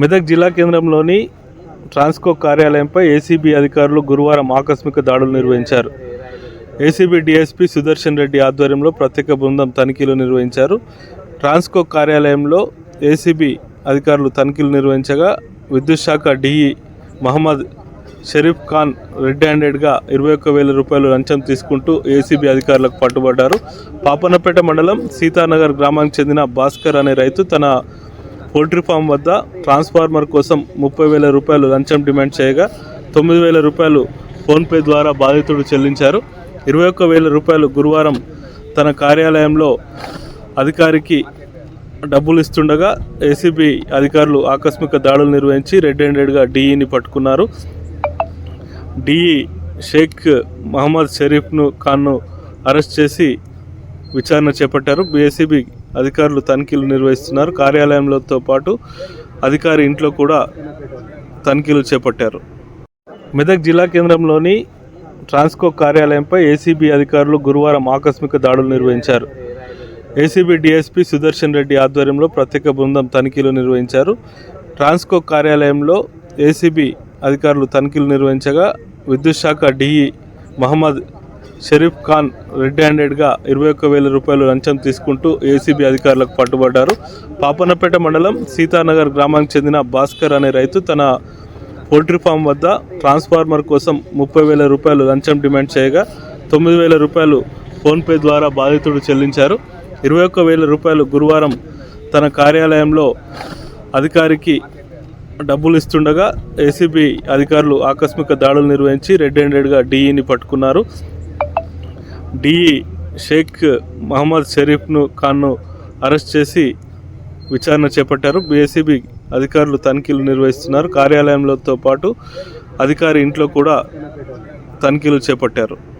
మెదక్ జిల్లా కేంద్రంలోని ట్రాన్స్కో కార్యాలయంపై ఏసీబీ అధికారులు గురువారం ఆకస్మిక దాడులు నిర్వహించారు. ఏసీబీ డీఎస్పీ సుదర్శన్ రెడ్డి ఆధ్వర్యంలో ప్రత్యేక బృందం తనిఖీలు నిర్వహించారు. ట్రాన్స్కో కార్యాలయంలో ఏసీబీ అధికారులు తనిఖీలు నిర్వహించగా విద్యుత్ శాఖ డిఈ మహమ్మద్ షరీఫ్ ఖాన్ రెడ్ హ్యాండెడ్గా ఇరవై ఒక్క వేల రూపాయలు లంచం తీసుకుంటూ ఏసీబీ అధికారులకు పట్టుబడ్డారు పాపన్నపేట మండలం సీతానగర్ గ్రామానికి చెందిన భాస్కర్ అనే రైతు తన పౌల్ట్రీ ఫామ్ వద్ద ట్రాన్స్ఫార్మర్ కోసం ముప్పై వేల రూపాయలు లంచం డిమాండ్ చేయగా తొమ్మిది వేల రూపాయలు ఫోన్పే ద్వారా బాధితుడు చెల్లించారు. ఇరవై ఒక్క వేల రూపాయలు గురువారం తన కార్యాలయంలో అధికారికి డబ్బులు ఇస్తుండగా ఏసీబీ అధికారులు ఆకస్మిక దాడులు నిర్వహించి రెడ్ హ్యాండెడ్గా డిఈని పట్టుకున్నారు. డిఈ షేక్ మహమ్మద్ షరీఫ్ను ఖాన్ను అరెస్ట్ చేసి విచారణ చేపట్టారు. బీఎస్సీబీ అధికారులు తనిఖీలు నిర్వహిస్తున్నారు. కార్యాలయంలోతో పాటు అధికారి ఇంట్లో కూడా తనిఖీలు చేపట్టారు. మెదక్ జిల్లా కేంద్రంలోని ట్రాన్స్కో కార్యాలయంపై ఏసీబీ అధికారులు గురువారం ఆకస్మిక దాడులు నిర్వహించారు. ఏసీబీ డీఎస్పీ సుదర్శన్ రెడ్డి ఆధ్వర్యంలో ప్రత్యేక బృందం తనిఖీలు నిర్వహించారు. ట్రాన్స్కో కార్యాలయంలో ఏసీబీ అధికారులు తనిఖీలు నిర్వహించగా విద్యుత్ శాఖ డిఈ మహమ్మద్ షరీఫ్ ఖాన్ రెడ్ హ్యాండెడ్గా ఇరవై ఒక్క వేల రూపాయలు లంచం తీసుకుంటూ ఏసీబీ అధికారులకు పట్టుబడ్డారు. పాపన్నపేట మండలం సీతానగర్ గ్రామానికి చెందిన భాస్కర్ అనే రైతు తన పోల్ట్రీ ఫామ్ వద్ద ట్రాన్స్ఫార్మర్ కోసం ముప్పై వేల రూపాయలు లంచం డిమాండ్ చేయగా తొమ్మిది వేల రూపాయలు ఫోన్పే ద్వారా బాధితుడు చెల్లించారు. ఇరవై ఒక్క వేల రూపాయలు గురువారం తన కార్యాలయంలో అధికారికి డబ్బులు ఇస్తుండగా ఏసీబీ అధికారులు ఆకస్మిక దాడులు నిర్వహించి రెడ్ హ్యాండెడ్గా డిఈని పట్టుకున్నారు. డి. షేక్ మహమ్మద్ షరీఫ్ను ఖాన్ను అరెస్ట్ చేసి విచారణ చేపట్టారు. బీఎస్సీబీ అధికారులు తనిఖీలు నిర్వహిస్తున్నారు. కార్యాలయంలోతో పాటు అధికారి ఇంట్లో కూడా తనిఖీలు చేపట్టారు.